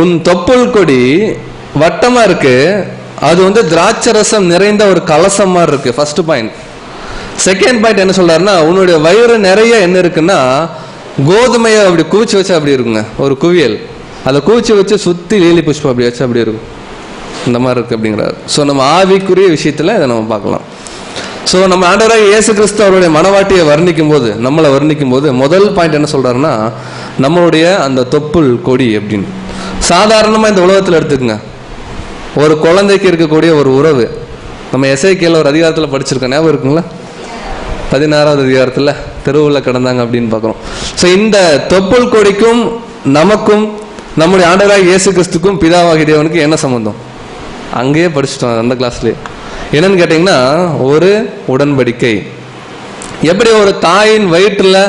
உன் தொப்புள் கொடி வட்டமா இருக்கு. அது வந்து திராட்சை ரசம் நிறைந்த ஒரு கலசம் மாதிரி இருக்கு ஃபர்ஸ்ட் பாயிண்ட் செகண்ட் பாயிண்ட் என்ன சொல்றாருன்னா உன்னுடைய வயிறு நிறைய என்ன இருக்குன்னா கோதுமையை அப்படி குவிச்சு வச்சு அப்படி இருக்குங்க ஒரு குவியல். அதை குவிச்சு வச்சு சுத்தி லீலி புஷ்பம் அப்படி வச்சு அப்படி இருக்கும். இந்த மாதிரி இருக்கு அப்படிங்கிறார். ஸோ நம்ம ஆவிக்குரிய விஷயத்துல இதை நம்ம பார்க்கலாம். ஸோ நம்ம ஆண்டவராக இயேசு கிறிஸ்து அவருடைய மனவாட்டியை வர்ணிக்கும் போது நம்மளை வர்ணிக்கும் போது முதல் பாயிண்ட் என்ன சொல்றாருன்னா நம்மளுடைய அந்த தொப்புள் கொடி அப்படின்னு. சாதாரணமா இந்த உலகத்துல எடுத்துக்கங்க. ஒரு குழந்தைக்கு இருக்கக்கூடிய ஒரு உறவு. நம்ம எஸ்ஐகேல ஒரு அதிகாரத்தில் படிச்சிருக்கோம். ஞாபகம் இருக்குங்களா? பதினாறாவது அதிகாரத்தில் தெருவில் கிடந்தாங்க அப்படின்னு பார்க்குறோம். ஸோ இந்த தொப்புள் கொடிக்கும் நமக்கும் நம்முடைய ஆண்டவராக இயேசு கிறிஸ்துக்கும் பிதாவாகிய தேவனுக்கு என்ன சம்மந்தம் அங்கேயே படிச்சிட்டோம் அந்த கிளாஸ்லேயே என்னன்னு கேட்டிங்கன்னா ஒரு உடன்படிக்கை. எப்படி ஒரு தாயின் வயிற்றில்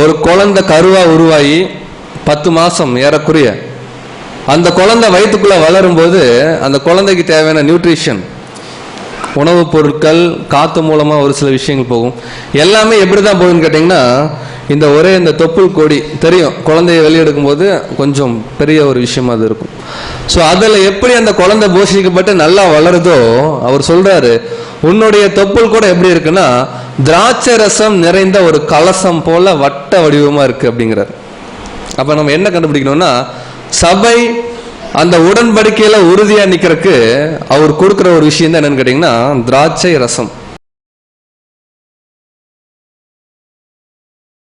ஒரு குழந்தை கருவா உருவாகி பத்து மாதம் ஏறக்குறைய அந்த குழந்தை வயிற்றுக்குள்ளே வளரும்போது அந்த குழந்தைக்கு தேவையான நியூட்ரிஷன் உணவுப் பொருட்கள் காற்று மூலமாக ஒரு சில விஷயங்கள் போகும். எல்லாமே எப்படி தான் போகுதுன்னு கேட்டிங்கன்னா இந்த ஒரே இந்த தொப்புள் கொடி தெரியும். குழந்தைய வெளியெடுக்கும் போது கொஞ்சம் பெரிய ஒரு விஷயமா அது இருக்கும். ஸோ அதில் எப்படி அந்த குழந்தை போஷிக்கப்பட்டு நல்லா வளருதோ அவர் சொல்கிறாரு உன்னுடைய தொப்புள் கூட எப்படி இருக்குன்னா திராட்சை ரசம் நிறைந்த ஒரு கலசம் போல வட்ட வடிவமாக இருக்குது அப்படிங்கிறார். அப்போ நம்ம என்ன கண்டுபிடிக்கணும்னா சபை அந்த உடன்படிக்கையில உறுதியா நிக்கிறதுக்கு அவர் கொடுக்கிற ஒரு விஷயம் தான் என்னன்னு கேட்டீங்கன்னா திராட்சை ரசம்.